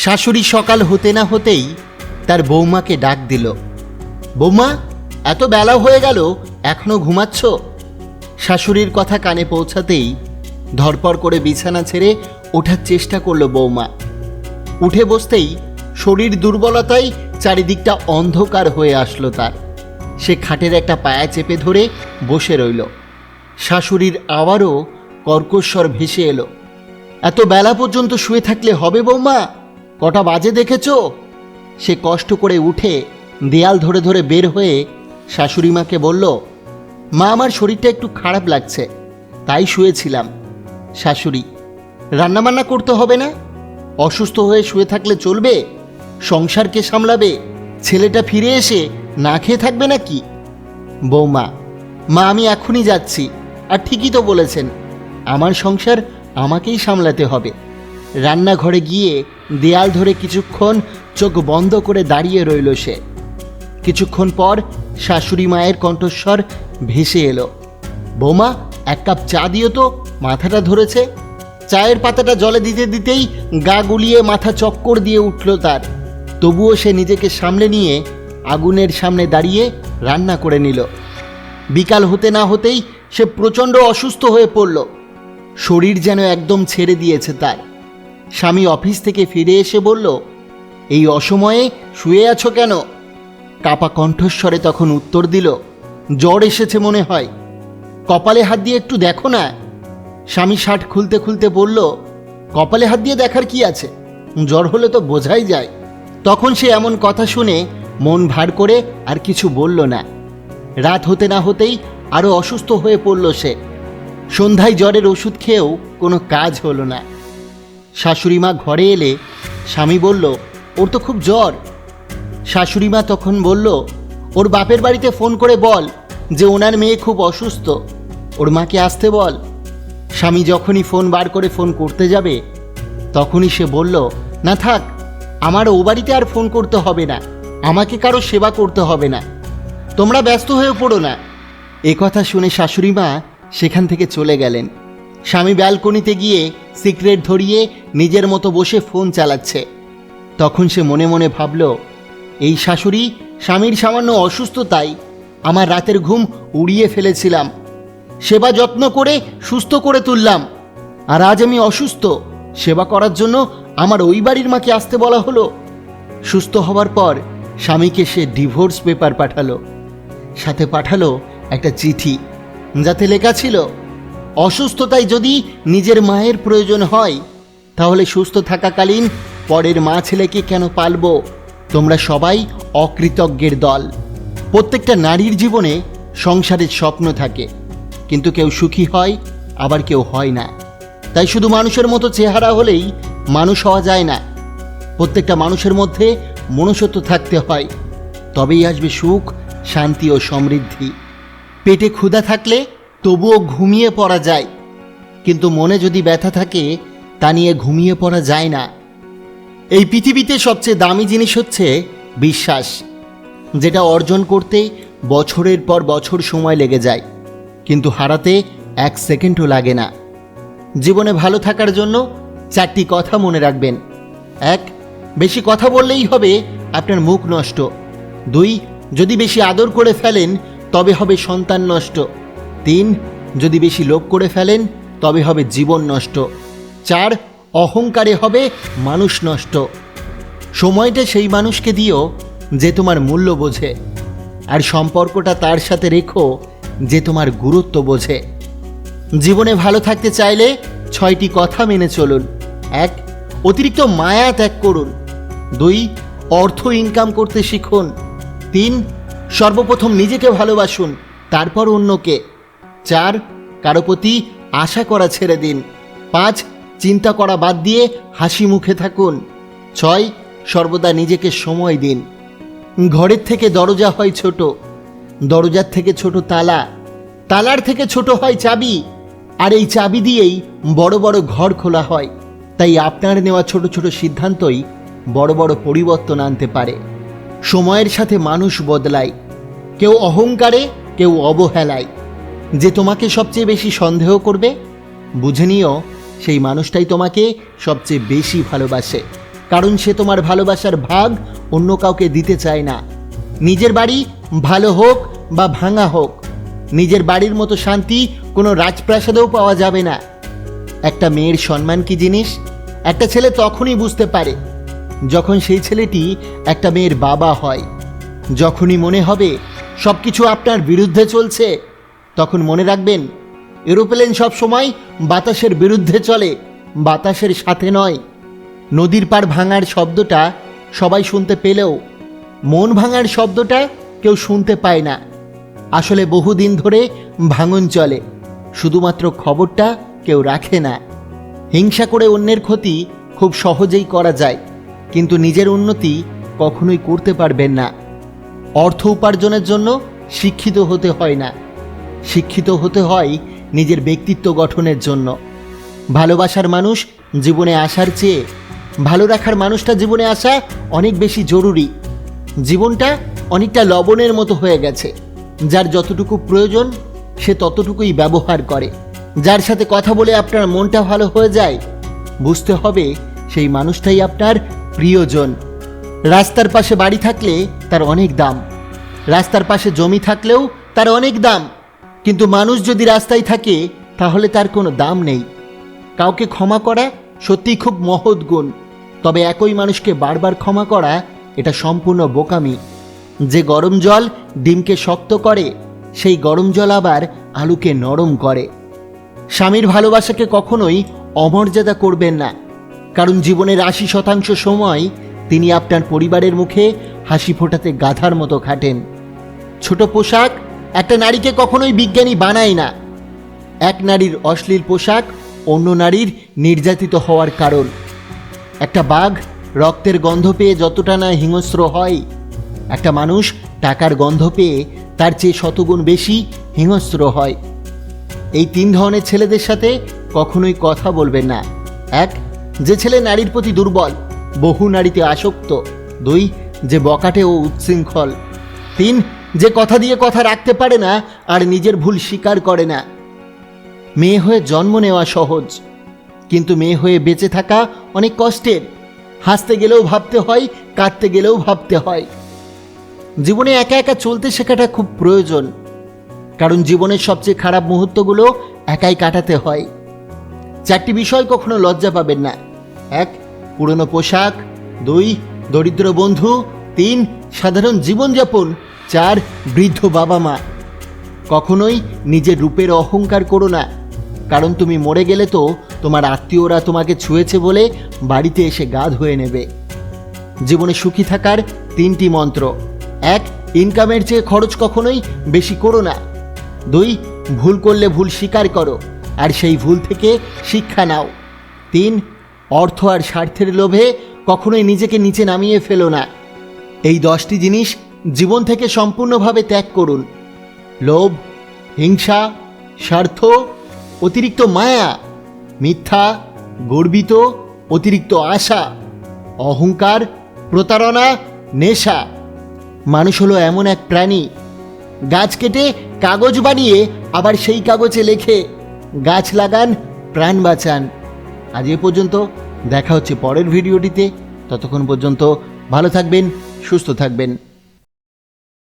শাশুড়ি সকাল হতে না হতেই তার বৌমাকে ডাক দিল। বৌমা, এত বেলা হয়ে গেল, এখনও ঘুমাচ্ছ? শাশুড়ির কথা কানে পৌঁছাতেই ধরপর করে বিছানা ছেড়ে ওঠার চেষ্টা করল বৌমা। উঠে বসতেই শরীর দুর্বলতায় চারিদিকটা অন্ধকার হয়ে আসলো তার। সে খাটের একটা পায়া চেপে ধরে বসে রইল। শাশুড়ির আবারও কর্কশ্বর ভেসে এলো। এত বেলা পর্যন্ত শুয়ে থাকলে হবে বৌমা? কটা বাজে দেখেছ? সে কষ্ট করে উঠে দেয়াল ধরে ধরে বের হয়ে শাশুড়ি মাকে বলল, মা, আমার শরীরটা একটু খারাপ লাগছে, তাই শুয়েছিলাম। শাশুড়ি, রান্নাবান্না করতে হবে না? অসুস্থ হয়ে শুয়ে থাকলে চলবে? সংসারকে সামলাবে? ছেলেটা ফিরে এসে না খেয়ে থাকবে নাকি? বৌমা, মা, আমি এখনই যাচ্ছি, আর ঠিকই তো বলেছেন, আমার সংসার আমাকেই সামলাতে হবে। রান্নাঘরে গিয়ে দেয়াল ধরে কিছুক্ষণ চোখ বন্ধ করে দাঁড়িয়ে রইল সে। কিছুক্ষণ পর শাশুড়ি মায়ের কণ্ঠস্বর ভেসে এলো। বোমা, এক কাপ চা দিও তো, মাথাটা ধরেছে। চায়ের পাতাটা জলে দিতে দিতেই গা গুলিয়ে মাথা চক্কর দিয়ে উঠল তার। তবুও সে নিজেকে সামলে নিয়ে আগুনের সামনে দাঁড়িয়ে রান্না করে নিল। বিকাল হতে না হতেই সে প্রচণ্ড অসুস্থ হয়ে পড়ল। শরীর যেন একদম ছেড়ে দিয়েছে তার। স্বামী অফিস থেকে ফিরে এসে বলল, এই অসময়ে শুয়ে আছো কেন? কাপা কণ্ঠস্বরে তখন উত্তর দিল, জ্বর এসেছে মনে হয়। কপালে হাত দিয়ে একটু দেখো না। স্বামী শার্ট খুলতে খুলতে বলল, কপালে হাত দিয়ে দেখার কি আছে? জ্বর হলে তো বোঝাই যায়। তখন সে এমন কথা শুনে মন ভার করে আর কিছু বলল না। রাত হতে না হতেই আরও অসুস্থ হয়ে পড়ল সে। সন্ধ্যায় জ্বরের ওষুধ খেয়েও কোনো কাজ হলো না। শাশুড়ি মা ঘরে এলে স্বামী বলল, ওর তো খুব জ্বর। শাশুড়ি মা তখন বলল, ওর বাপের বাড়িতে ফোন করে বল যে ওনার মেয়ে খুব অসুস্থ। ওর মাকে আসতে বল। স্বামী যখনই ফোন বার করে ফোন করতে যাবে, তখনই সে বলল, না থাক, আমার ও বাড়িতে আর ফোন করতে হবে না। আমাকে কারও সেবা করতে হবে না। তোমরা ব্যস্ত হয়ে পড়ো না। কথা শুনে শাশুড়ি মা সেখান থেকে চলে গেলেন। স্বামী ব্যালকনিতে গিয়ে সিক্রেট ধরিয়ে নিজের মতো বসে ফোন চালাচ্ছে। তখন সে মনে মনে ভাবল, এই শাশুড়ি স্বামীর সামান্য অসুস্থতায় আমার রাতের ঘুম উড়িয়ে ফেলেছিলাম। সেবা যত্ন করে সুস্থ করে তুললাম। আর আজ আমি অসুস্থ। সেবা করার জন্য আমার ওই বাড়ির মাকে আসতে বলা হলো। সুস্থ হওয়ার পর স্বামীকে সে ডিভোর্স পেপার পাঠালো। সাথে পাঠালো একটা চিঠি, যাতে লেখা ছিল অসুস্থতায় যদি নিজের মায়ের প্রয়োজন হয়, তাহলে সুস্থ থাকাকালীন পরের মা ছেলেকে কেন পালবো? তোমরা সবাই অকৃতজ্ঞের দল। প্রত্যেকটা নারীর জীবনে সংসারের স্বপ্ন থাকে, কিন্তু কেউ সুখী হয়, আবার কেউ হয় না। তাই শুধু মানুষের মতো চেহারা হলেই মানুষ হওয়া যায় না। প্রত্যেকটা মানুষের মধ্যে মনুষ্যত্ব থাকতে হয়, তবেই আসবে সুখ, শান্তি ও সমৃদ্ধি। পেটে ক্ষুধা থাকলে তবুও ঘুমিয়ে পড়া যায়। কিন্তু মনে যদি ব্যথা থাকে, তা নিয়ে ঘুমিয়ে পড়া যায় না। এই পৃথিবীতে সবচেয়ে দামি জিনিস হচ্ছে বিশ্বাস, যেটা অর্জন করতে বছরের পর বছর সময় লেগে যায়, কিন্তু হারাতে এক সেকেন্ডও লাগে না। জীবনে ভালো থাকার জন্য চারটি কথা মনে রাখবেন। এক, বেশি কথা বললেই হবে আপনার মুখ নষ্ট। দুই, যদি বেশি আদর করে ফেলেন, তবে হবে সন্তান নষ্ট। তিন, যদি বেশি লোভ করে ফেলেন, তবে হবে জীবন নষ্ট। চার, অহংকারে হবে মানুষ নষ্ট। সময়টা সেই মানুষকে দিও যে তোমার মূল্য বোঝে, আর সম্পর্কটা তার সাথে রেখো যে তোমার গুরুত্ব বোঝে। জীবনে ভালো থাকতে চাইলে ছয়টি কথা মেনে চলুন। এক, অতিরিক্ত মায়া ত্যাগ করুন। দুই, অর্থ ইনকাম করতে শিখুন। তিন, সর্বপ্রথম নিজেকে ভালোবাসুন, তারপর অন্যকে। চার, কারও প্রতি আশা করা ছেড়ে দিন। পাঁচ, চিন্তা করা বাদ দিয়ে হাসি মুখে থাকুন। ছয়, সর্বদা নিজেকে সময় দিন। ঘরের থেকে দরজা হয় ছোট। দরজার থেকে ছোট তালা। তালার থেকে ছোট হয় চাবি। আর এই চাবি দিয়েই বড় বড় ঘর খোলা হয়। তাই আপনার নেওয়া ছোট ছোট সিদ্ধান্তই বড় বড় পরিবর্তন আনতে পারে। সময়ের সাথে মানুষ বদলায়। কেউ অহংকারে, কেউ অবহেলায়। যে তোমাকে সবচেয়ে বেশি সন্দেহ করবে, বুঝে নিও, সেই মানুষটাই তোমাকে সবচেয়ে বেশি ভালোবাসে। কারণ সে তোমার ভালোবাসার ভাগ অন্য কাউকে দিতে চায় না। নিজের বাড়ি ভালো হোক বা ভাঙা হোক, নিজের বাড়ির মতো শান্তি কোনো রাজপ্রাসাদেও পাওয়া যাবে না। একটা মেয়ের সম্মান কি জিনিস? একটা ছেলে তখনই বুঝতে পারে, যখন সেই ছেলেটি একটা মেয়ের বাবা হয়। যখনই মনে হবে সব কিছু আপনার বিরুদ্ধে চলছে তখন মনে রাখবেন, এরোপ্লেন সব সময় বাতাসের বিরুদ্ধে চলে, বাতাসের সাথে নয়। নদীর পার ভাঙার শব্দটা সবাই শুনতে পেলেও, মন ভাঙার শব্দটা কেউ শুনতে পায় না। আসলে বহুদিন ধরে ভাঙন চলে, শুধুমাত্র খবরটা কেউ রাখে না। হিংসা করে অন্যের ক্ষতি খুব সহজেই করা যায়, কিন্তু নিজের উন্নতি কখনোই করতে পারবেন না। অর্থ উপার্জনের জন্য শিক্ষিত হতে হয় না। শিক্ষিত হতে হয় নিজের ব্যক্তিত্ব গঠনের জন্য। ভালোবাসার মানুষ জীবনে আসার চেয়ে ভালো রাখার মানুষটা জীবনে আসা অনেক বেশি জরুরি। জীবনটা অনেকটা লবণের মতো হয়ে গেছে। যার যতটুকু প্রয়োজন, সে ততটুকুই ব্যবহার করে। যার সাথে কথা বলে আপনার মনটা ভালো হয়ে যায়, বুঝতে হবে সেই মানুষটাই আপনার প্রিয়জন। রাস্তার পাশে বাড়ি থাকলে তার অনেক দাম। রাস্তার পাশে জমি থাকলেও তার অনেক দাম। কিন্তু মানুষ যদি রাস্তায় থাকে, তাহলে তার কোনো দাম নেই। কাউকে ক্ষমা করা সত্যিই খুব মহৎ গুণ। তবে একই মানুষকে বারবার ক্ষমা করা, এটা সম্পূর্ণ বোকামি। যে গরম জল ডিমকে শক্ত করে, সেই গরম জল আবার আলুকে নরম করে। স্বামীর ভালোবাসাকে কখনোই অমর্যাদা করবেন না। কারণ জীবনের আশি শতাংশ সময় তিনি আপনার পরিবারের মুখে হাসি ফোটাতে গাধার মতো খাটেন। ছোট পোশাক একটা নারীকে কখনোই বিজ্ঞানী বানায় না। এক নারীর অশ্লীল পোশাক, অন্য নারীর নির্যাতিত হওয়ার কারণ। একটা বাঘ রক্তের গন্ধ পেয়ে যতটা না হিংস্র হয়। একটা মানুষ টাকার গন্ধ পেয়ে তার চেয়ে শতগুণ বেশি হিংস্র হয়। এই তিন ধরনের ছেলেদের সাথে কখনোই কথা বলবেন না। এক, যে ছেলে নারীর প্রতি দুর্বল, বহু নারীতে আসক্ত। দুই, যে বকাটে ও উচ্ছৃঙ্খল। তিন যে কথা দিয়ে কথা রাখতে পারে না, আর নিজের ভুল স্বীকার করে না। মেয়ে হয়ে জন্ম নেওয়া সহজ, কিন্তু মেয়ে হয়ে বেঁচে থাকা অনেক কষ্টের। হাসতে গেলেও ভাবতে হয়, কাঁদতে গেলেও ভাবতে হয়। জীবনে একা একা চলতে শেখাটা খুব প্রয়োজন, কারণ জীবনের সবচেয়ে খারাপ মুহূর্তগুলো একাই কাটাতে হয়। চারটি বিষয় কখনো লজ্জা পাবেন না। এক, পুরনো পোশাক। দুই, দরিদ্র বন্ধু। তিন, সাধারণ জীবনযাপন। চার বৃদ্ধ বাবা মা। কখনোই নিজের রূপের অহংকার করো না, কারণ তুমি মরে গেলে তো তোমার আত্মীয়রা তোমাকে ছুঁয়েছে বলে বাড়িতে এসে গা ধুয়ে নেবে। জীবনে সুখী থাকার তিনটি মন্ত্র। এক ইনকামের চেয়ে খরচ কখনোই বেশি করো না। দুই, ভুল করলে ভুল স্বীকার করো, আর সেই ভুল থেকে শিক্ষা নাও। তিন, অর্থ আর স্বার্থের লোভে কখনোই নিজেকে নিচে নামিয়ে ফেলো না। এই দশটি জিনিস জীবন থেকে সম্পূর্ণভাবে ত্যাগ করুন। লোভ, হিংসা, স্বার্থ, অতিরিক্ত মায়া, মিথ্যা, গর্বিত, অতিরিক্ত আশা, অহংকার, প্রতারণা, নেশা। মানুষ হলো এমন এক প্রাণী। গাছ কেটে কাগজ বানিয়ে আবার সেই কাগজে লেখে, গাছ লাগান, প্রাণ বাঁচান। আজ এ পর্যন্ত দেখা হচ্ছে পরের ভিডিওটিতে। ততক্ষণ পর্যন্ত ভালো থাকবেন, সুস্থ থাকবেন।